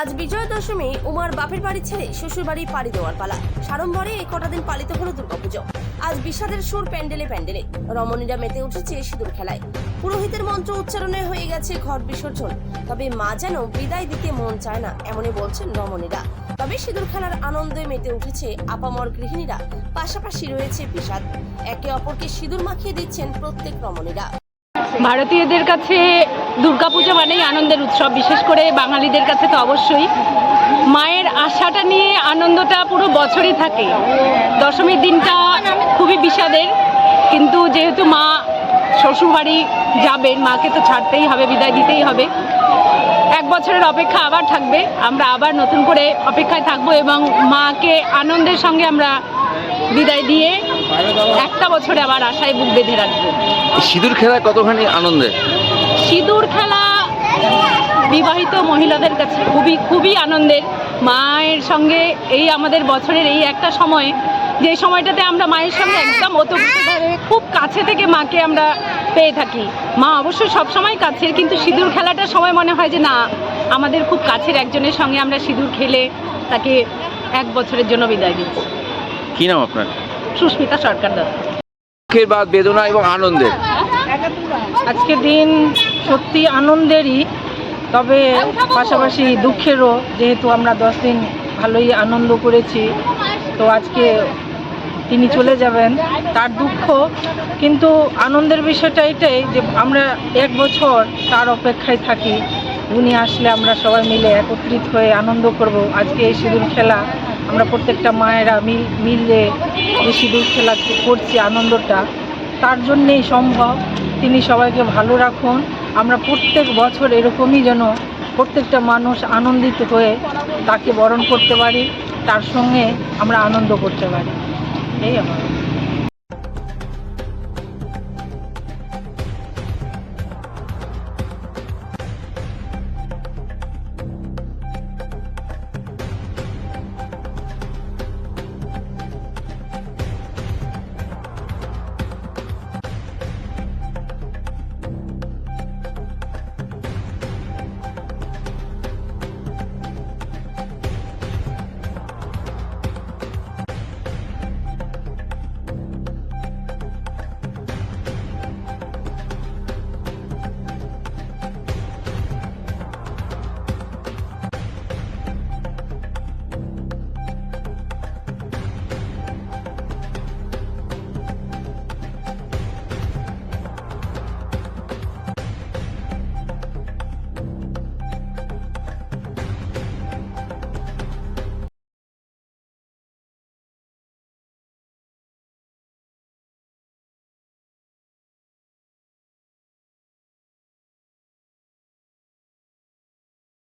আজ বিজয় দশমী উমার বাপের বাড়ি ছেড়ে শ্বশুর বাড়ি পাড়ি দেওয়ার পালা। সাড়ম্বরে এই কটা দিন পালিত হলো দুর্গাপুজো। আজ বিষাদের সুর প্যান্ডেলে প্যান্ডেলে। রমণীরা মেতে উঠেছে সিঁদুর খেলায়। পুরোহিতের মন্ত্র উচ্চারণে হয়ে গেছে ঘর বিসর্জন। তবে মা যেন বিদায় দিতে মন চায় না, এমনই বলছেন রমণীরা। তবে সিঁদুর খেলার আনন্দে মেতে উঠেছে আপামর গৃহিণীরা। পাশাপাশি রয়েছে বিষাদ। একে অপরকে সিঁদুর মাখিয়ে দিচ্ছেন প্রত্যেক রমণীরা। ভারতীয়দের কাছে দুর্গাপূজা মানেই আনন্দের উৎসব, বিশেষ করে বাঙালিদের কাছে তো অবশ্যই। মায়ের আশাটা নিয়ে আনন্দটা পুরো বছরই থাকে। দশমীর দিনটা খুবই বিষাদের, কিন্তু যেহেতু মা শ্বশুরবাড়ি যাবেন, মাকে তো ছাড়তেই হবে, বিদায় দিতেই হবে। এক বছরের অপেক্ষা আবার থাকবে। আমরা আবার নতুন করে অপেক্ষায় থাকব এবং মাকে আনন্দের সঙ্গে আমরা বিদায় দিয়ে একটা বছরে আবার আশায় বুক বেঁধে রাখব। সিঁদুর খেলা কতখানি আনন্দের সিঁদুর খেলা বিবাহিত মহিলাদের কাছে খুবই খুবই আনন্দের। মায়ের সঙ্গে এই আমাদের বছরের এই একটা সময় যে সময়টাতে আমরা মায়ের সঙ্গে একদম ওতপ্রোতভাবে খুব কাছে থেকে মাকে আমরা পেয়ে থাকি। মা অবশ্যই সবসময় কাছের কিন্তু সিঁদুর খেলাটার সময় মনে হয় যে না আমাদের খুব কাছের একজনের সঙ্গে আমরা সিঁদুর খেলে তাকে এক বছরের জন্য বিদায় দিচ্ছি। কি নাম আপনার? সুস্মিতা সরকার দুঃখের বা বেদনা এবং আনন্দের। আজকে দিন সত্যি আনন্দেরই তবে পাশাপাশি দুঃখেরও যেহেতু আমরা দশ দিন ভালোই আনন্দ করেছি তো আজকে তিনি চলে যাবেন তার দুঃখ। কিন্তু আনন্দের বিষয়টা এটাই যে আমরা এক বছর তার অপেক্ষায় থাকি। উনি আসলে আমরা সবাই মিলে একত্রিত হয়ে আনন্দ করব। আজকে এই সিঁদুর খেলা আমরা প্রত্যেকটা মায়েরা মিল মিলে যে সিঁদুর খেলা করছি আনন্দটা, তার জন্যেই সম্ভব। তিনি সবাইকে ভালো রাখুন। আমরা প্রত্যেক বছর এরকমই যেন প্রত্যেকটা মানুষ আনন্দিত হয়ে তাকে বরণ করতে পারি, তার সঙ্গে আমরা আনন্দ করতে পারি। এই আমার।